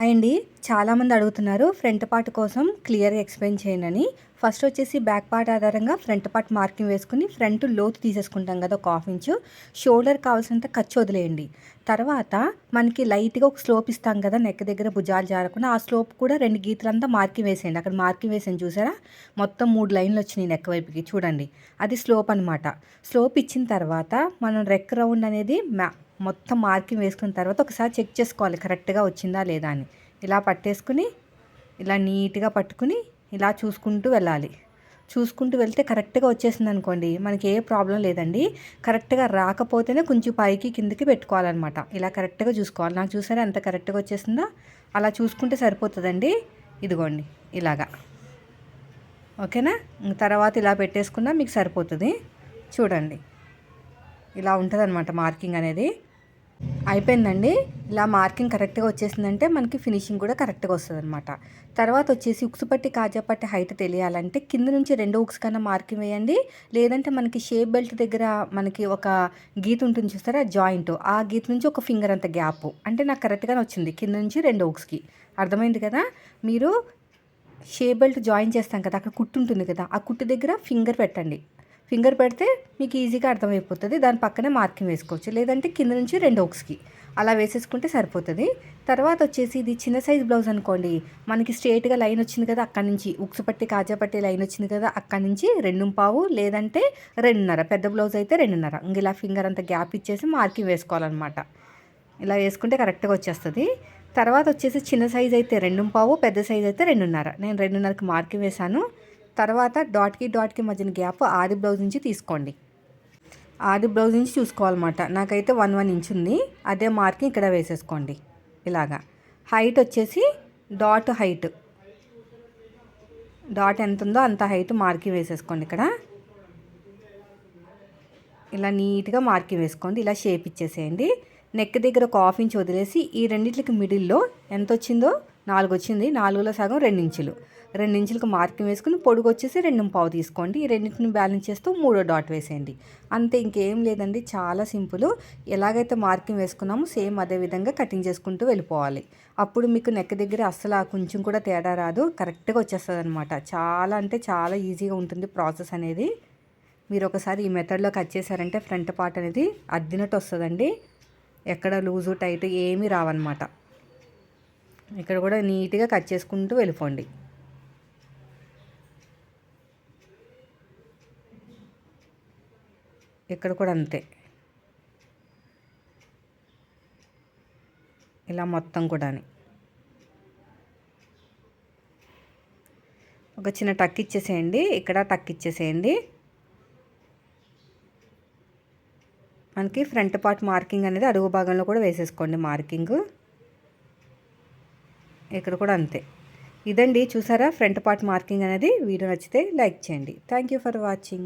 అండి చాలామంది అడుగుతున్నారు ఫ్రంట్ పార్ట్ కోసం క్లియర్గా ఎక్స్ప్లెయిన్ చేయనని ఫస్ట్ వచ్చేసి బ్యాక్ పార్ట్ ఆధారంగా ఫ్రంట్ పార్ట్ మార్కింగ్ వేసుకుని ఫ్రంట్ లోతు తీసేసుకుంటాం కదా ఒక హాఫ్ ఇంచు. షోల్డర్ కావాల్సినంత ఖర్చు వదిలేయండి. తర్వాత మనకి లైట్గా ఒక స్లోప్ ఇస్తాం కదా నెక్ దగ్గర భుజాలు జారకుండా ఆ స్లోప్ కూడా రెండు గీతలంతా మార్కింగ్ వేసేయండి. అక్కడ మార్కింగ్ వేసాను చూసారా? మొత్తం మూడు లైన్లు వచ్చినాయి నెక్ వైపుకి చూడండి. అది స్లోప్ అనమాట స్లోప్ ఇచ్చిన తర్వాత మనం రెక్ రౌండ్ అనేది మ్యా మొత్తం మార్కింగ్ వేసుకున్న తర్వాత ఒకసారి చెక్ చేసుకోవాలి కరెక్ట్గా వచ్చిందా లేదా అని. ఇలా పట్టేసుకుని ఇలా నీట్గా పట్టుకుని ఇలా చూసుకుంటూ వెళ్ళాలి. చూసుకుంటూ వెళ్తే కరెక్ట్గా వచ్చేసింది అనుకోండి మనకి ఏ ప్రాబ్లం లేదండి. కరెక్ట్గా రాకపోతేనే కొంచెం పైకి కిందకి పెట్టుకోవాలన్నమాట. ఇలా కరెక్ట్గా చూసుకోవాలి. నాకు చూసారా ఎంత కరెక్ట్గా వచ్చేసిందా? అలా చూసుకుంటే సరిపోతుందండి. ఇదిగోండి ఇలాగా. ఓకేనా? తర్వాత ఇలా పెట్టేసుకున్నా మీకు సరిపోతుంది. చూడండి. ఇలా ఉంటుంది మార్కింగ్ అనేది. అయిపోయిందండి. ఇలా మార్కింగ్ కరెక్ట్గా వచ్చేసిందంటే మనకి ఫినిషింగ్ కూడా కరెక్ట్గా వస్తుంది అనమాట తర్వాత వచ్చేసి ఉక్సు పట్టి కాజా పట్టి హైట్ తెలియాలంటే కింద నుంచి రెండు ఉక్స్ కన్నా మార్కింగ్ వేయండి. లేదంటే మనకి షేప్ బెల్ట్ దగ్గర మనకి ఒక గీత ఉంటుంది చూస్తారా? జాయింట్. ఆ గీత నుంచి ఒక ఫింగర్ అంత గ్యాప్. అంటే నాకు కరెక్ట్గానే వచ్చింది కింద నుంచి రెండు ఉక్స్కి. అర్థమైంది కదా? మీరు షేప్ బెల్ట్ జాయిన్ చేస్తాం కదా? అక్కడ కుట్టు ఉంటుంది కదా? ఆ కుట్టు దగ్గర ఫింగర్ పెట్టండి. ఫింగర్ పెడితే మీకు ఈజీగా అర్థమైపోతుంది. దాని పక్కనే మార్కింగ్ వేసుకోవచ్చు. లేదంటే కింద నుంచి రెండు ఓక్స్కి అలా వేసేసుకుంటే సరిపోతుంది. తర్వాత వచ్చేసి ఇది చిన్న సైజ్ బ్లౌజ్ అనుకోండి. మనకి స్ట్రేట్గా లైన్ వచ్చింది కదా అక్కడి నుంచి. ఉక్సు పట్టి కాజా పట్టి లైన్ వచ్చింది కదా అక్కడి నుంచి రెండు పావు లేదంటే రెండున్నర. పెద్ద బ్లౌజ్ అయితే రెండున్నర. ఇంక ఇలా ఫింగర్ అంత గ్యాప్ ఇచ్చేసి మార్కింగ్ వేసుకోవాలన్నమాట. ఇలా వేసుకుంటే కరెక్ట్గా వచ్చేస్తుంది. తర్వాత వచ్చేసి చిన్న సైజ్ అయితే రెండు పావు పెద్ద సైజ్ అయితే రెండున్నర. నేను రెండున్నరకి మార్కింగ్ వేశాను. తర్వాత డాట్కి డాట్కి మధ్యన గ్యాప్ ఆది బ్లౌజ్ నుంచి తీసుకోండి. ఆది బ్లౌజ్ నుంచి చూసుకోవాలన్నమాట. నాకైతే వన్ వన్ ఇంచ్ ఉంది. అదే మార్కింగ్ ఇక్కడ వేసేసుకోండి. ఇలాగా. హైట్ వచ్చేసి డాట్ హైట్. డాట్ ఎంత ఉందో అంత హైట్ మార్కింగ్ వేసేసుకోండి ఇక్కడ. ఇలా నీట్గా మార్కింగ్ వేసుకోండి. ఇలా షేప్ ఇచ్చేసేయండి. నెక్ దగ్గర ఒక హాఫ్ ఇంచ్ వదిలేసి ఈ రెండింటికి మిడిల్లో ఎంత వచ్చిందో నాలుగు వచ్చింది. నాలుగులో సగం రెండు రెండించులకు మార్కింగ్ వేసుకుని పొడుగు వచ్చేసి రెండు పావు తీసుకోండి. ఈ రెండింటిని బ్యాలెన్స్ చేస్తూ మూడో డాట్ వేసేయండి. అంతే ఇంకేం లేదండి. చాలా సింపుల్. ఎలాగైతే మార్కింగ్ వేసుకున్నామో సేమ్ అదే విధంగా కటింగ్ చేసుకుంటూ వెళ్ళిపోవాలి. అప్పుడు మీకు నెక్ దగ్గర అస్సలు కొంచెం కూడా తేడా రాదు. కరెక్ట్గా వచ్చేస్తుంది అనమాట చాలా అంటే చాలా ఈజీగా ఉంటుంది ప్రాసెస్ అనేది. మీరు ఒకసారి ఈ మెథడ్లో కట్ చేశారంటే ఫ్రంట్ పార్ట్ అనేది అద్దినట్టు వస్తుందండి. ఎక్కడ లూజు టైట్ ఏమీ రావన్నమాట. ఇక్కడ కూడా నీట్గా కట్ చేసుకుంటూ వెళ్ళిపోండి. ఇక్కడ కూడా అంతే. ఇలా మొత్తం కూడా ఒక చిన్న టక్ ఇచ్చేసేయండి. ఇక్కడ టక్ ఇచ్చేసేయండి. మనకి ఫ్రంట్ పార్ట్ మార్కింగ్ అనేది అడుగు భాగంలో కూడా వేసేసుకోండి మార్కింగ్. ఇక్కడ కూడా అంతే. ఇదండి. చూసారా? ఫ్రంట్ పార్ట్ మార్కింగ్ అనేది. వీడియో నచ్చితే లైక్ చేయండి. Thank you for watching